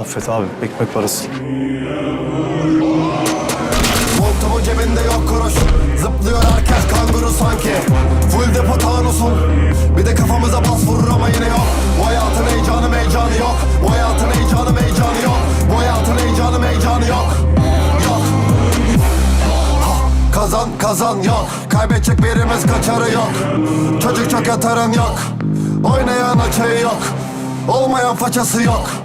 Affet abi, ekmek parası. Montumun cebinde yok kuruş. Zıplıyor herkes kanguru sanki. Full depo tanusun Bir de kafamıza bas vurur ama yine yok. Bu hayatın heyecanı heyecanı yok. Bu hayatın heyecanı heyecanı yok. Bu hayatın heyecanı heyecanı yok. Yok. Kazan kazan yok. Kaybedecek birimiz kaçarı yok. Çocuk çok yatarın yok. Oynayan açığı yok. Olmayan façası yok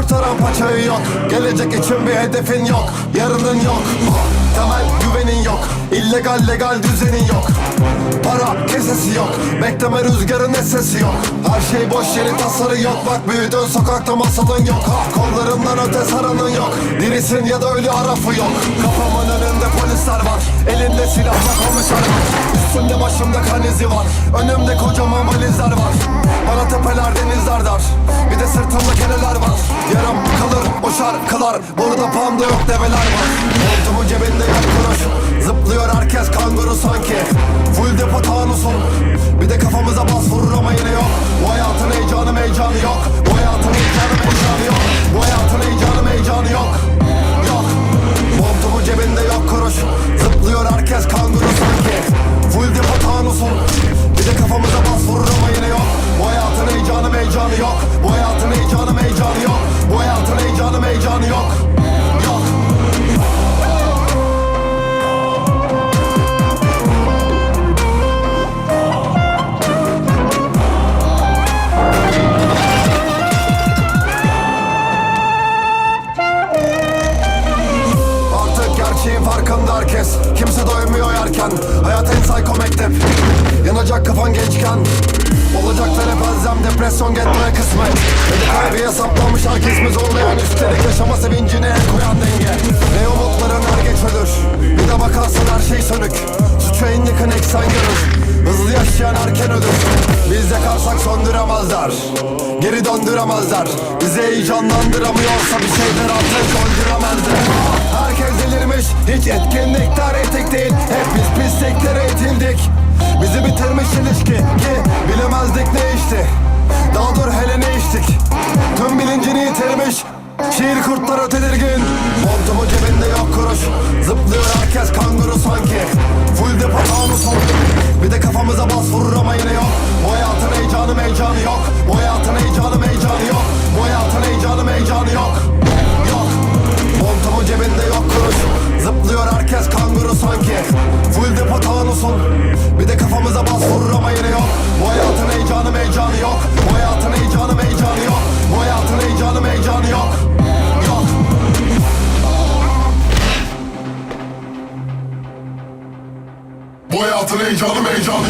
Kurtaran paçayı yok. Gelecek için bir hedefin yok. Yarının yok. Temel güvenin yok illegal legal düzenin yok. Para kesesi yok. Bekleme rüzgarın sesi yok. Her şey boş yeri tasarı yok. Bak büyüdün sokakta masalın yok. Ha, Kollarından öte saranın yok. Dirisin ya da ölü harafı yok. Kafamın önünde polisler var. Elinde silahla komiser var. Üstümde başımda kan izi var. Önümde kocaman valizler var. Bana tepeler denizler dar. Bir de sırtımda keneler var. Yarım kalır o şarkılar Burada panda yok develer var. Montumun cebinde yok kuruş Zıplıyor kanguru sanki. Full depo tanusun Bir de kafamıza bas vurur ama yine yok. Bu hayatın heyecanı heyecanı yok. Bu hayatın heyecanı heyecanı yok. Bu hayatın yerken Hayat en psycho mektep. Yanacak kafan gençken. Olacaklara elzem depresyon getire kısmet Öde kaybı hesaplanmış herkes zorlayan Üstelik yaşama sevincini el koyan denge. Ne umutların er geç ölür Bir de bakarsın her şey sönük. Suçu en yakın eksen görür. Hızlı yaşayan erken ölür. Biz yakarsak söndüremezler. Geri döndüremezler. Bizi heyecanlandıramıyorsa bir şeyler artık öldüremezler Delirmiş Hiç etkinlikler etik değil. Hep biz pisliklere itildik Bizi bitirmiş ilişki Ki bilemezdik ne işti Daha dur hele ne içtik. Tüm bilincini yitirmiş. Şiir kurtları tedirgin Montumun cebinde yok kuruş. Zıplıyor herkes kanguru sanki. Full depo tanusun Bir de kafamıza Bu hayatın heyecanı heyecanı.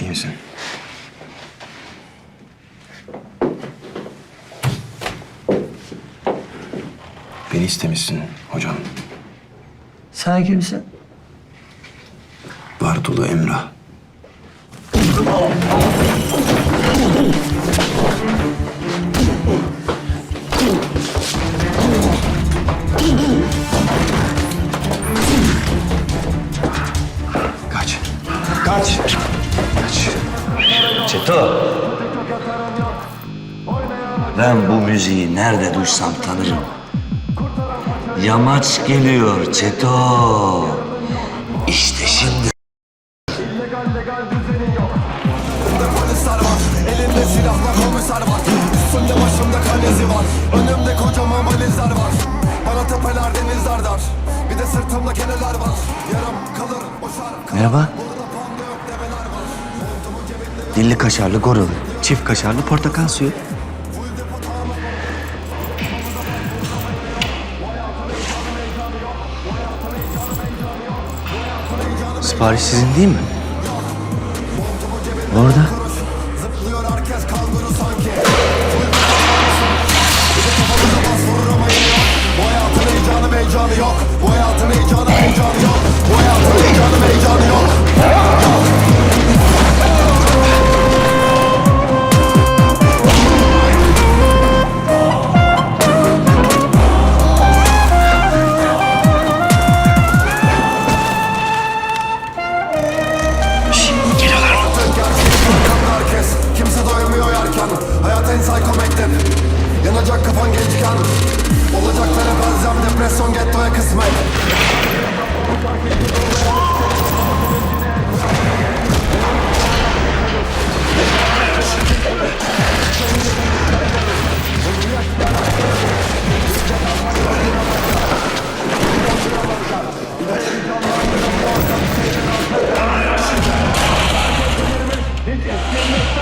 İyi misin? Beni istemişsin hocam. Sen kimsin? Bartolu Emrah. Kaç. Kaç. Kaç. Çeto. Ben bu müziği nerede duysam tanırım. Yamaç geliyor Çeto. İşte şimdi. Merhaba. Dilli kaşarlı goralı. Çift kaşarlı portakal suyu. Sipariş sizin değil mi? Orada. Bu hayatın heyecanı heyecanı yok Bu hayatın heyecanı heyecanı yok takım Yanacak kafan gençken Olacaklara benzem depresyon gettoya kısmet. This is